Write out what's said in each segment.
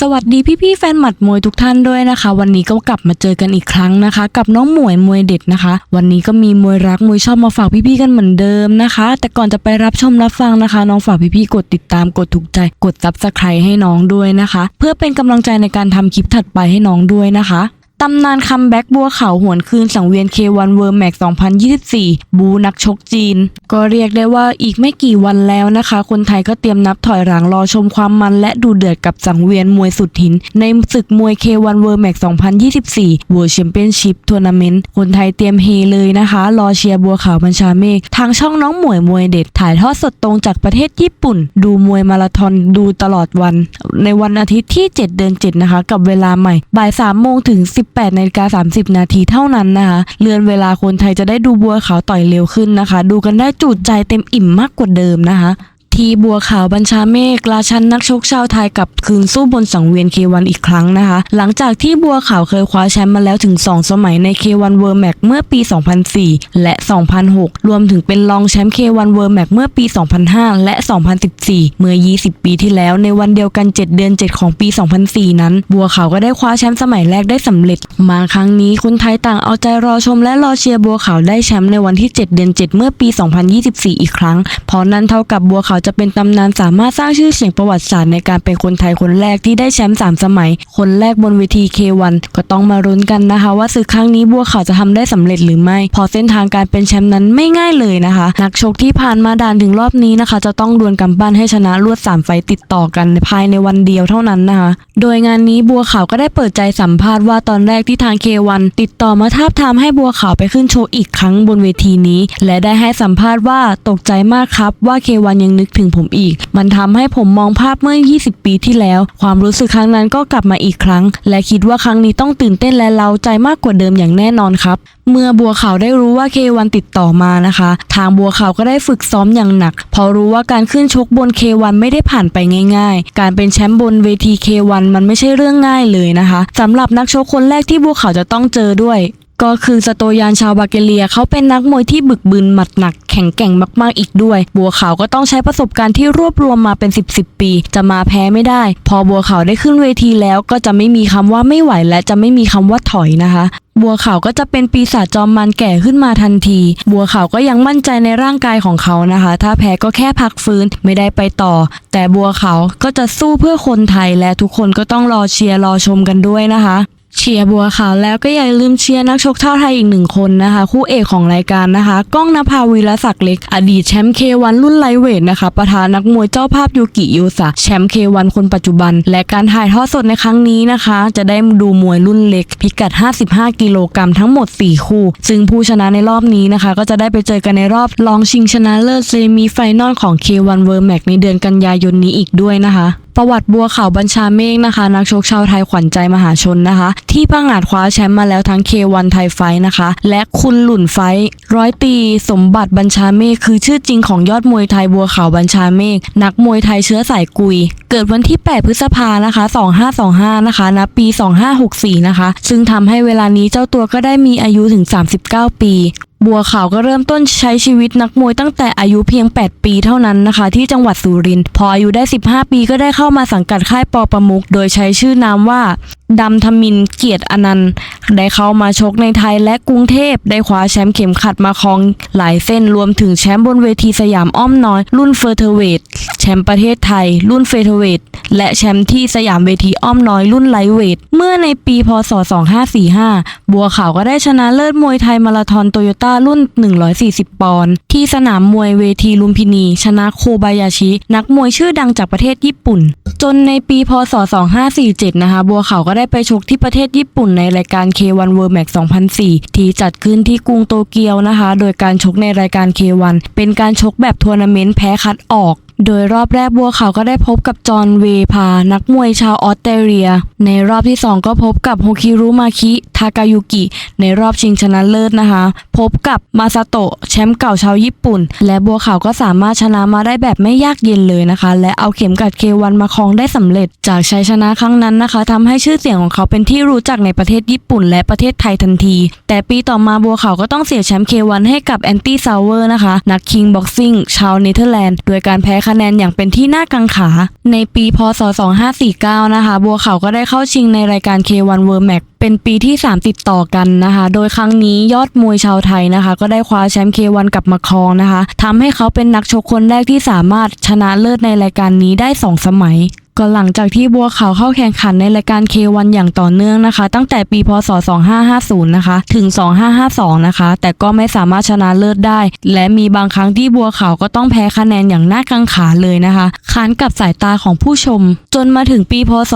สวัสดีพี่ๆแฟนหมัดมวยทุกท่านด้วยนะคะ วันนี้ก็กลับมาเจอกันอีกครั้งนะคะ กับน้องหมวยมวยเด็ดนะคะ วันนี้ก็มีมวยรักมวยชอบมาฝากพี่ๆกันเหมือนเดิมนะคะ แต่ก่อนจะไปรับชมรับฟังนะคะ น้องฝากพี่ๆกดติดตามกดถูกใจ กดซับสไครต์ให้น้องด้วยนะคะ เพื่อเป็นกำลังใจในการทำคลิปถัดไปให้น้องด้วยนะคะ ตำนานคัมแบ็กบัวขาวหวนคืนสังเวียน K1 w o r l d Max 2024 บูนักชกจีน ก็เรียกได้ว่าอีกไม่กี่วันแล้วนะคะ คนไทยก็เตรียมนับถอยหลังรอชมความมันและดูเดือดกับสังเวียนมวยสุดหิน ในศึกมวย K1 w o r l d Max 2024 World Championship Tournament คนไทยเตรียมเฮเลยนะคะ รอเชียร์บัวขาวบัญชาเมฆทางช่องน้องหมวยมวยเด็ด ถ่ายทอดสดตรงจากประเทศญี่ปุ่น ดูมวยมาราธอนดูตลอดวัน ในวันอาทิตย์ที่ 7 เดือน 7 นะคะ กับเวลาใหม่บ่าย3โมงถึง18นาฬิกา30 นาทีเท่านั้นนะคะเลือนเวลาคนไทยจะได้ดูบัวขาวต่อยเร็วขึ้นนะคะ ดูกันได้จุใจเต็มอิ่มมากกว่าเดิมนะคะ ทีบัวขาวบัญชาเมฆราชันนักชกชาวไทยกลับคืนสู้บนสังเวียนเควันอีกครั้งนะคะ หลังจากที่บัวขาวเคยคว้าแชมป์มาแล้วถึง 2 สมัยใน K1 World Max เมื่อปี 2004 และ 2006 รวมถึงเป็นรองแชมป์ K1 World Max เมื่อปี 2005 และ 2014 เมื่อ 20 ปีที่แล้วในวันเดียวกัน 7 เดือน 7 ของปี 2004 นั้น บัวขาวก็ได้คว้าแชมป์สมัยแรกได้สำเร็จ มาครั้งนี้คนไทยต่างเอาใจรอชมและรอเชียร์บัวขาวได้แชมป์ในวันที่ 7 เดือน 7 เมื่อปี 2024 อีกครั้งเพราะนั้นเท่ากับบัวขาวจะเป็นตำนานสามารถสร้างชื่อเสียงประวัติศาสตร์ในการเป็นคนไทยคนแรกที่ได้แชมป์3สมัย คนแรกบนเวที K1 ก็ต้องมารุ้นกันนะคะ ว่าศึกครั้งนี้บัวขาวจะทำได้สำเร็จหรือไม่เพอเส้นทางการเป็นแชมป์นั้นไม่ง่ายเลยนะคะ นักชกที่ผ่านมาด่านถึงรอบนี้นะคะ จะต้องดวลกำปั้นให้ชนะรวด3ไฟต์ติดต่อกันภายในวันเดียวเท่านั้นนะคะ โดยงานนี้บัวขาวก็ได้เปิดใจสัมภาษณ์ว่าตอนแรกที่ทาง K1 ติดต่อมาทาบทามให้บัวขาวไปขึ้นโชว์อีกครั้งบนเวทีนี้ และได้ให้สัมภาษณ์ว่าตกใจมากครับว่า K1 ยังนึกถึงผมอีก มันทำให้ผมมองภาพเมื่อ 20 ปีที่แล้ว ความรู้สึกครั้งนั้นก็กลับมาอีกครั้ง และคิดว่าครั้งนี้ต้องตื่นเต้นและเล้าใจมากกว่าเดิมอย่างแน่นอนครับ เมื่อบัวขาวได้รู้ว่า K1 ติดต่อมานะคะ ทางบัวขาวก็ได้ฝึกซ้อมอย่างหนักเพราะรู้ว่าการขึ้นชกบน K1 ไม่ได้ผ่านไปง่าย ๆ การเป็นแชมป์บนเวที K1 มันไม่ใช่เรื่องง่ายเลยนะคะสำหรับนักชกคนแรกที่บัวขาวจะต้องเจอด้วย ก็คือสโตยานชาวบาเกเลียเขาเป็นนักมวยที่บึกบึนหมัดหนัก แข็งแกร่งมากๆอีกด้วย บัวขาวก็ต้องใช้ประสบการณ์ที่รวบรวมมาเป็น 10บสปี จะมาแพ้ไม่ได้ พอบัวขาวได้ขึ้นเวทีแล้วก็จะไม่มีคำว่าไม่ไหวและจะไม่มีคำว่าถอยนะคะบัวขาวก็จะเป็นปีศาจจอมมันแก่ขึ้นมาทันที บัวขาวก็ยังมั่นใจในร่างกายของเขานะคะ ถ้าแพ้ก็แค่พักฟื้นไม่ได้ไปต่อ แต่บัวขาวก็จะสู้เพื่อคนไทยและทุกคนก็ต้องรอเชียร์รอชมกันด้วยนะคะ เชียร์บัวขาวแล้วก็อย่าลืมเชียร์นักชกชาวไทยอีกหนึ่งคนนะคะ คู่เอกของรายการนะคะก้องนภาวีรศักดิ์เล็ก อดีตแชมป์เควันรุ่นไลเวทนะคะประธานนักมวยเจ้าภาพยูกิยูสะแชมป์เควันคนปัจจุบัน และการถ่ายทอดสดในครั้งนี้นะคะ จะได้ดูมวยรุ่นเล็ก พิกัด 55 กิโลกรัมทั้งหมด 4 คู่ ซึ่งผู้ชนะในรอบนี้นะคะ ก็จะได้ไปเจอกันในรอบรองชิงชนะเลิศเซมิไฟนอลของ K1 World Max ในเดือนกันยายนนี้อีกด้วยนะคะ ประวัติบัวขาวบัญชาเมฆนะคะ นักชกชาวไทยขวัญใจมหาชนนะคะ ที่พังอาจคว้าแชมป์มาแล้วทั้ง K1 ไทยไฟนะคะ และคุณหลุนไฟร้อยตีสมบัติบัญชาเมฆคือชื่อจริงของยอดมวยไทยบัวขาวบัญชาเมฆนักมวยไทยเชื้อสายกุย เกิดวันที่ 8 พฤษภานะคะ 2525 นะคะณปี 2564 นะคะ ซึ่งทำให้เวลานี้เจ้าตัวก็ได้มีอายุถึง 39 ปี บัวขาวก็เริ่มต้นใช้ชีวิตนักมวยตั้งแต่อายุเพียง 8 ปีเท่านั้นนะคะ ที่จังหวัดสุรินทร์พออายุได้ 15 ปีก็ได้เข้ามาสังกัดค่ายปอประมุก โดยใช้ชื่อนามว่าดำธมินเกียรติอนันต์ ได้เข้ามาชกในไทยและกรุงเทพ ได้คว้าแชมป์เข็มขัดมาครองหลายเส้นรวมถึงแชมป์บนเวทีสยามอ้อมน้อย รุ่นเฟอร์เทเวท ชมป์ประเทศไทย รุ่นเฟเทเวทและแชมป์ที่สยามเวทีอ้อมน้อยรุ่นไลท์เวทเมื่อในปีพศ 2545 บัวขาวก็ได้ชนะเลิศมวยไทยมาราธอนโตโยต้ารุ่น 140 ปอนด์ที่สนามมวยเวทีลุมพินี ชนะโคบายาชิ นักมวยชื่อดังจากประเทศญี่ปุ่น จนในปีพศ 2547 นะคะ บัวขาวก็ได้ไปชกที่ประเทศญี่ปุ่นในรายการ K1 World Max 2004 ที่จัดขึ้นที่กรุงโตเกียวนะคะ โดยการชกในรายการ K1 เป็นการชกแบบทัวร์นาเมนต์แพ้คัดออก โดยรอบแรกบัวขาวก็ได้พบกับจอห์นเวพา นักมวยชาวออสเตรเลีย ในรอบที่ 2 ก็พบกับโฮคิรุมาคิ ทากายุกิ ในรอบชิงชนะเลิศนะคะ พบกับมาซาโตะแชมป์เก่าชาวญี่ปุ่น และบัวขาวก็สามารถชนะมาได้แบบไม่ยากเย็นเลยนะคะ และเอาเข็มกัดเควันมาครองได้สำเร็จ จากชัยชนะครั้งนั้นนะคะทำให้ชื่อเสียงของเขาเป็นที่รู้จักในประเทศญี่ปุ่น และประเทศไทยทันที แต่ปีต่อมาบัวขาวก็ต้องเสียแชมป์เควันให้กับแอนตี้ซาวเวอร์นะคะ นักคิงบ็อกซิ่งชาวเนเธอร์แลนด์ โดยการแพ้คะแนนอย่างเป็นที่น่ากังขา ในปีพศ 2549 นะคะ บัวขาวก็ได้เข้าชิงในรายการ K1 World Max เป็นปีที่ 3 ติดต่อกันนะคะ โดยครั้งนี้ยอดมวยชาวไทยนะคะ ก็ได้คว้าแชมป์ K1 กลับมาครองนะคะทำให้เขาเป็นนักชกคนแรกที่สามารถชนะเลิศในรายการนี้ได้ 2 สมัย ก็หลังจากที่บัวขาวเข้าแข่งขันในรายการ K1 อย่างต่อเนื่องนะคะ ตั้งแต่ปีพศ 2550 นะคะ ถึง 2552 นะคะ แต่ก็ไม่สามารถชนะเลิศได้ และมีบางครั้งที่บัวขาวก็ต้องแพ้คะแนนอย่างน่ากังขาเลยนะคะค้านกับสายตาของผู้ชม จนมาถึงปีพศ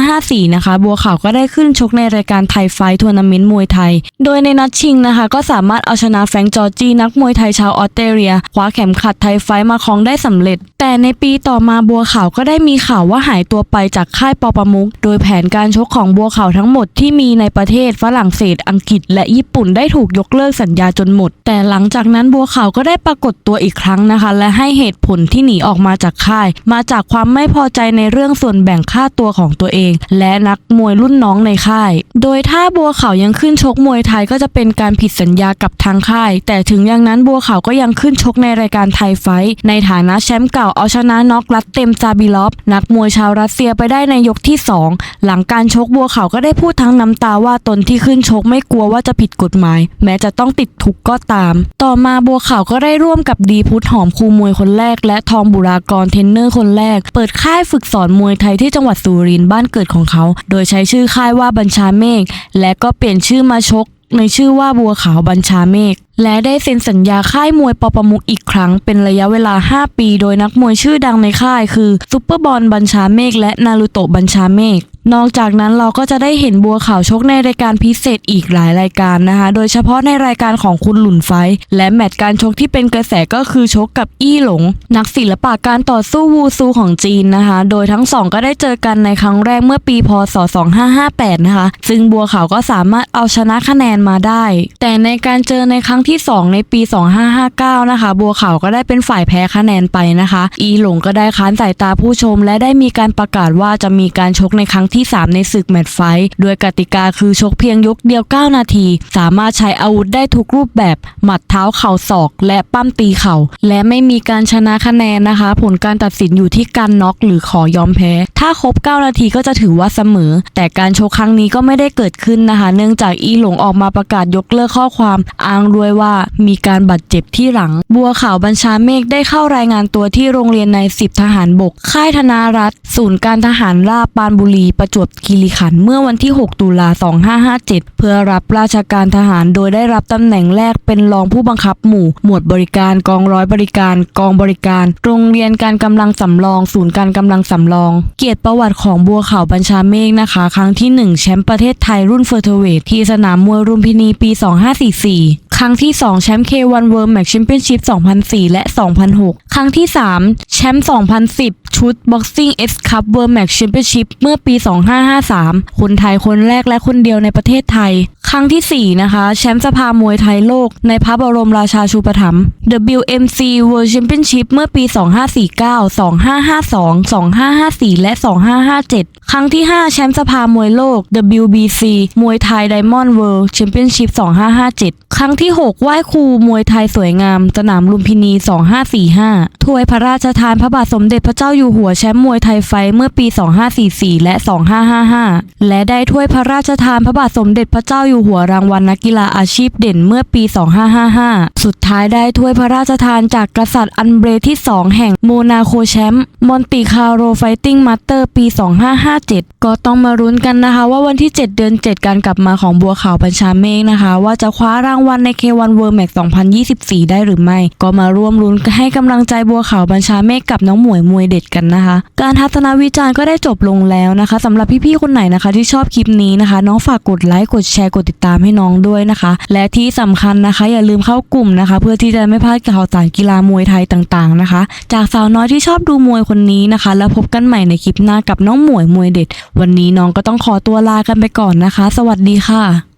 2554 นะคะ บัวขาวก็ได้ขึ้นชกในรายการไทยไฟท์ทัวร์นาเมนต์มวยไทย โดยในนัดชิงนะคะ ก็สามารถเอาชนะแฟรงจอร์จีนักมวยไทยชาวออสเตรเลียคว้าเข็มขัดไทยไฟท์มาครองได้สำเร็จ แต่ในปีต่อมาบัวขาวก็ได้มีข่าวว่าหายตัวไปจากค่ายปอประมุกโดยแผนการชกของบัวขาวทั้งหมดที่มีในประเทศฝรั่งเศส อังกฤษ และญี่ปุ่นได้ถูกยกเลิกสัญญาจนหมด แต่หลังจากนั้นบัวขาวก็ได้ปรากฏตัวอีกครั้งนะคะ และให้เหตุผลที่หนีออกมาจากค่าย มาจากความไม่พอใจในเรื่องส่วนแบ่งค่าตัวของตัวเอง และนักมวยรุ่นน้องในค่าย โดยถ้าบัวขาวยังขึ้นชกมวยไทยก็จะเป็นการผิดสัญญากับทางค่าย แต่ถึงอย่างนั้นบัวขาวก็ยังขึ้นชกในรายการไทยไฟท์ในฐานะแชมป์เก่าเอาชนะน็อกรัดเต็มซาบิลอฟนักมวยชาวรัสเซียไปได้ในยกที่ 2 หลังการชกบัวขาวก็ได้พูดทั้งน้ำตาว่าตนที่ขึ้นชกไม่กลัวว่าจะผิดกฎหมาย แม้จะต้องติดคุกก็ตาม ต่อมาบัวขาวก็ได้ร่วมกับดีพุทธหอมครูมวยคนแรก และทองบุรากรเทนเนอร์คนแรก เปิดค่ายฝึกสอนมวยไทยที่จังหวัดสุรินทร์บ้านเกิดของเขา โดยใช้ชื่อค่ายว่าบัญชาเมฆและก็เปลี่ยนชื่อมาชกในชื่อว่าบัวขาวบัญชาเมฆ และได้เซ็นสัญญาค่ายมวยปปมุกอีกครั้งเป็นระยะเวลา 5 ปี โดยนักมวยชื่อดังในค่ายคือซุปเปอร์บอลบัญชาเมฆและนารูโตะบัญชาเมฆนอกจากนั้นเราก็จะได้เห็นบัวขาวชกในรายการพิเศษอีกหลายรายการนะคะ โดยเฉพาะในรายการของคุณหลุนไฟ และแมตช์การชกที่เป็นกระแสก็คือชกกับอี้หลง นักศิลปะการต่อสู้วูซูของจีนนะคะ โดยทั้งสองก็ได้เจอกันในครั้งแรกเมื่อปีพศ 2558 นะคะ ซึ่งบัวขาวก็สามารถเอาชนะคะแนนมาได้ แต่ในการเจอในครั้งที่ที่ 2 ในปี 2559 นะคะ บัวขาวก็ได้เป็นฝ่ายแพ้คะแนนไปนะคะ อีหลงก็ได้ค้านสายตาผู้ชม และได้มีการประกาศว่าจะมีการชกในครั้งที่ 3 ในศึกแมตช์ไฟโดยกติกาคือชกเพียงยกเดียว 9 นาที สามารถใช้อาวุธได้ทุกรูปแบบ หมัดเท้าเข่าศอก และปั้มตีเข่า และไม่มีการชนะคะแนนนะคะ ผลการตัดสินอยู่ที่การน็อกหรือขอยอมแพ้ ถ้าครบ 9 นาทีก็จะถือว่าเสมอ แต่การชกครั้งนี้ก็ไม่ได้เกิดขึ้นนะคะ เนื่องจากอีหลงออกมาประกาศยกเลิกข้อความอ้างด้วยว่า มีการบาดเจ็บที่หลัง บัวขาวบัญชาเมฆได้เข้ารายงานตัวที่โรงเรียนในสิบทหารบก ค่ายธนารัฐ ศูนย์การทหารราบปานบุรี ประจวบคีรีขันธ์เมื่อวันที่ 6 ตุลา 2557 เพื่อรับราชการทหารโดยได้รับตำแหน่งแรกเป็นรองผู้บังคับหมู่ หมวดบริการกองร้อยบริการ กองบริการ โรงเรียนการกำลังสำรอง ศูนย์การกำลังสำรอง เกียรติประวัติของบัวขาวบัญชาเมฆนะคะ ครั้งที่ 1 แชมป์ประเทศไทยรุ่นเฟอร์เทเวทที่สนามมวยรุมพินีปี 2544 ครั้งที่ 2 แชมป์ K1 World Match Championship 2004 และ 2006 ครั้งที่ 3 แชมป์ 2010 ชุด Boxing X Cup World Match Championship เมื่อปี 2553 คนไทยคนแรกและคนเดียวในประเทศไทย ครั้งที่ 4 นะคะ แชมป์สภามวยไทยโลก ในพระบรมราชาชูปถัมภ์ WMC World Championship เมื่อปี 2549 2552 2554 และ 2557 ครั้งที่ 5 แชมป์สภามวยโลก WBC มวยไทย Diamond World Championship 2557 ครั้งที่ 6 ไหว้ครูมวยไทยสวยงาม สนามลุมพินี 2545 ถ้วยพระราชทานพระบาทสมเด็จพระเจ้าอยู่หัวแชมป์มวยไทยไฟเมื่อปี 2544 และ 2555 และได้ถ้วยพระราชทานพระบาทสมเด็จพระเจ้าอยู่หัวรางวัลนักกีฬาอาชีพเด่นเมื่อปี 2555 สุดท้ายได้ถ้วยพระราชทานจากกษัตริย์อันเบรที่ 2 แห่งโมนาโคแชมป์มอนติคาโรไฟติ้งมาสเตอร์ปี 2557 ก็ต้องมารุ้นกันนะคะ ว่าวันที่ 7 เดือน 7 การกลับมาของบัวขาวบัญชาเมฆนะคะ ว่าจะคว้ารางวัลใน K1 World Max 2024 ได้หรือไม่ ก็มาร่วมลุ้นให้กำลังใจบัวขาวบัญชาเมฆกับน้องหมวยมวยเด็ดกันนะคะ การทัศนวิจารณ์ก็ได้จบลงแล้วนะคะสำหรับพี่ๆคนไหนนะคะ ที่ชอบคลิปนี้นะคะ น้องฝากกดไลค์กดแชร์กดติดตามให้น้องด้วยนะคะ และที่สำคัญนะคะ อย่าลืมเข้ากลุ่มนะคะ เพื่อที่จะไม่พลาดข่าวสารกีฬามวยไทยต่างๆนะคะ จากสาวน้อยที่ชอบดูมวยคนนี้นะคะ แล้วพบกันใหม่ในคลิปหน้ากับน้องหมวยมวยเด็ด วันนี้น้องก็ต้องขอตัวลากันไปก่อนนะคะ สวัสดีค่ะ